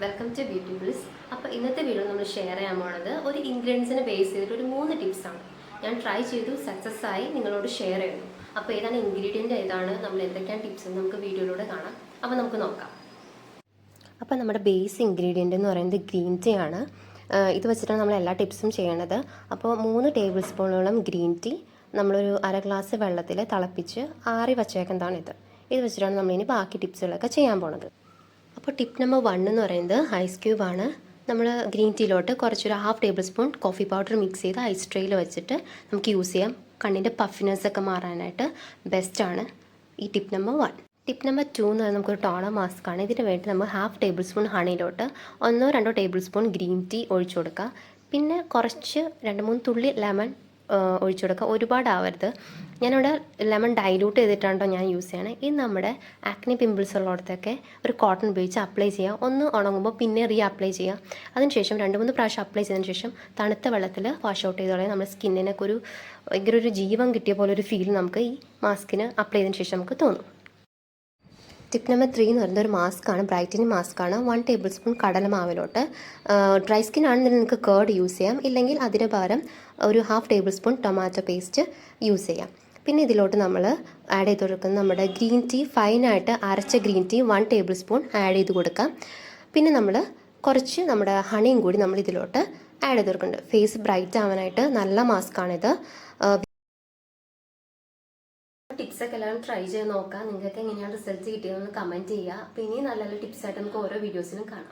Welcome to beauty bliss അപ്പോൾ ഇന്നത്തെ video നമ്മൾ ഷെയർ ചെയ്യാൻ പോണത് ഒരു ഇൻഗ്രീഡിയൻസിനെ ബേസ് ചെയ്തിട്ട് ഒരു മൂന്ന് ടിപ്സ് ആണ്. ഞാൻ ട്രൈ ചെയ്തു സക്സസ് ആയി നിങ്ങളോട് ഷെയർ ചെയ്യുന്നു. അപ്പോൾ ഏതാണ് ഇൻഗ്രീഡിയന്റ് ഏതാണ് നമ്മൾ എന്തൊക്കെയാണ് ടിപ്സ് നമുക്ക് വീഡിയോയിലൂടെ കാണാം. അപ്പോൾ നമുക്ക് നോക്കാം. അപ്പോൾ നമ്മുടെ ബേസ് ഇൻഗ്രീഡിയന്റ് എന്ന് പറയുന്നത് ഗ്രീൻ ടീ ആണ്. ഇത് വെച്ചിട്ടാണ് നമ്മൾ എല്ലാ ടിപ്സും ചെയ്യണത്. അപ്പോൾ മൂന്ന് ടേബിൾ സ്പൂണോളം ഗ്രീൻ ടീ നമ്മളൊരു അര ഗ്ലാസ് വെള്ളത്തിൽ തിളപ്പിച്ച് ആറി വച്ചേക്കുന്നതാണ് ഇത്. ഇത് വെച്ചിട്ടാണ് നമ്മളിനി ബാക്കി ടിപ്സുകളൊക്കെ ചെയ്യാൻ പോണത്. അപ്പോൾ ടിപ്പ് നമ്പർ വൺ എന്ന് പറയുന്നത് ഐസ് ആണ്. നമ്മൾ ഗ്രീൻ ടീയിലോട്ട് കുറച്ചൊരു half table spoon coffee powder mix ചെയ്ത് ഐസ് ട്രേയിൽ വെച്ചിട്ട് നമുക്ക് യൂസ് ചെയ്യാം. കണ്ണിന്റെ പഫിനെസ് ഒക്കെ മാറാനായിട്ട് ബെസ്റ്റാണ് ഈ tip number one tip number two എന്ന് പറയുന്നത് നമുക്കൊരു ടോണർ മാസ്ക് ആണ്. ഇതിന് വേണ്ടി നമ്മൾ ഹാഫ് ടേബിൾ സ്പൂൺ ഹണിയിലോട്ട് ഒന്നോ രണ്ടോ ടേബിൾ സ്പൂൺ ഗ്രീൻ ടീ ഒഴിച്ചു കൊടുക്കുക. പിന്നെ കുറച്ച് രണ്ട് മൂന്ന് തുള്ളി ലെമൺ ഒഴിച്ചു കൊടുക്കുക. ഒരുപാടാവരുത്. ഞാനിവിടെ ലെമൺ ഡൈലൂട്ട് ചെയ്തിട്ടാണോ ഞാൻ യൂസ് ചെയ്യണേ. ഇത് നമ്മുടെ ആക്നി പിമ്പിൾസ് ഉള്ളിടത്തൊക്കെ ഒരു കോട്ടൺ ഉപയോഗിച്ച് അപ്ലൈ ചെയ്യുക. ഒന്ന് ഉണങ്ങുമ്പോൾ പിന്നെ റീ അപ്ലൈ ചെയ്യുക. അതിനുശേഷം രണ്ട് മൂന്ന് പ്രാവശ്യം അപ്ലൈ ചെയ്തതിന് ശേഷം തണുത്ത വെള്ളത്തിൽ വാഷ് ഔട്ട് ചെയ്ത് തുടങ്ങി നമ്മുടെ സ്കിന്നിനൊക്കെ ഒരു ഭയങ്കര ഒരു ജീവൻ കിട്ടിയ പോലെ ഒരു ഫീൽ നമുക്ക് ഈ മാസ്കിന് അപ്ലൈ ചെയ്തതിന് ശേഷം നമുക്ക് തോന്നും. ടിപ്പ് നമ്പർ ത്രീ എന്ന് പറയുന്നത് ഒരു മാസ്ക് ആണ് ബ്രൈറ്റനിങ് മാസ്ക് ആണ് വൺ ടേബിൾ സ്പൂൺ കടലമാവിലോട്ട് ഡ്രൈ സ്കിൻ ആണെങ്കിൽ നിങ്ങൾക്ക് കേർഡ് യൂസ് ചെയ്യാം. ഇല്ലെങ്കിൽ അതിന് പകരം ഒരു half table spoon tomato paste use ചെയ്യാം. പിന്നെ ഇതിലോട്ട് നമ്മൾ ആഡ് ചെയ്ത് കൊടുക്കുന്നത് നമ്മുടെ ഗ്രീൻ ടീ ഫൈനായിട്ട് അരച്ച green tea one table spoon add ചെയ്ത് കൊടുക്കാം. പിന്നെ നമ്മൾ കുറച്ച് നമ്മുടെ ഹണിയും കൂടി നമ്മൾ ഇതിലോട്ട് ആഡ് ചെയ്ത് കൊടുക്കുന്നുണ്ട്. ഫേസ് ബ്രൈറ്റ് ആവാനായിട്ട് നല്ല മാസ്ക് ആണിത് ടിപ്സ് ഒക്കെ എല്ലാവരും ട്രൈ ചെയ്ത് നോക്കാം. നിങ്ങൾക്ക് എങ്ങനെയാണ് റിസൾട്ട് കിട്ടിയതെന്ന് കമന്റ് ചെയ്യുക. പിന്നെ നല്ല നല്ല ടിപ്സ് ആയിട്ട് നമുക്ക് ഓരോ വീഡിയോസിലും കാണാം.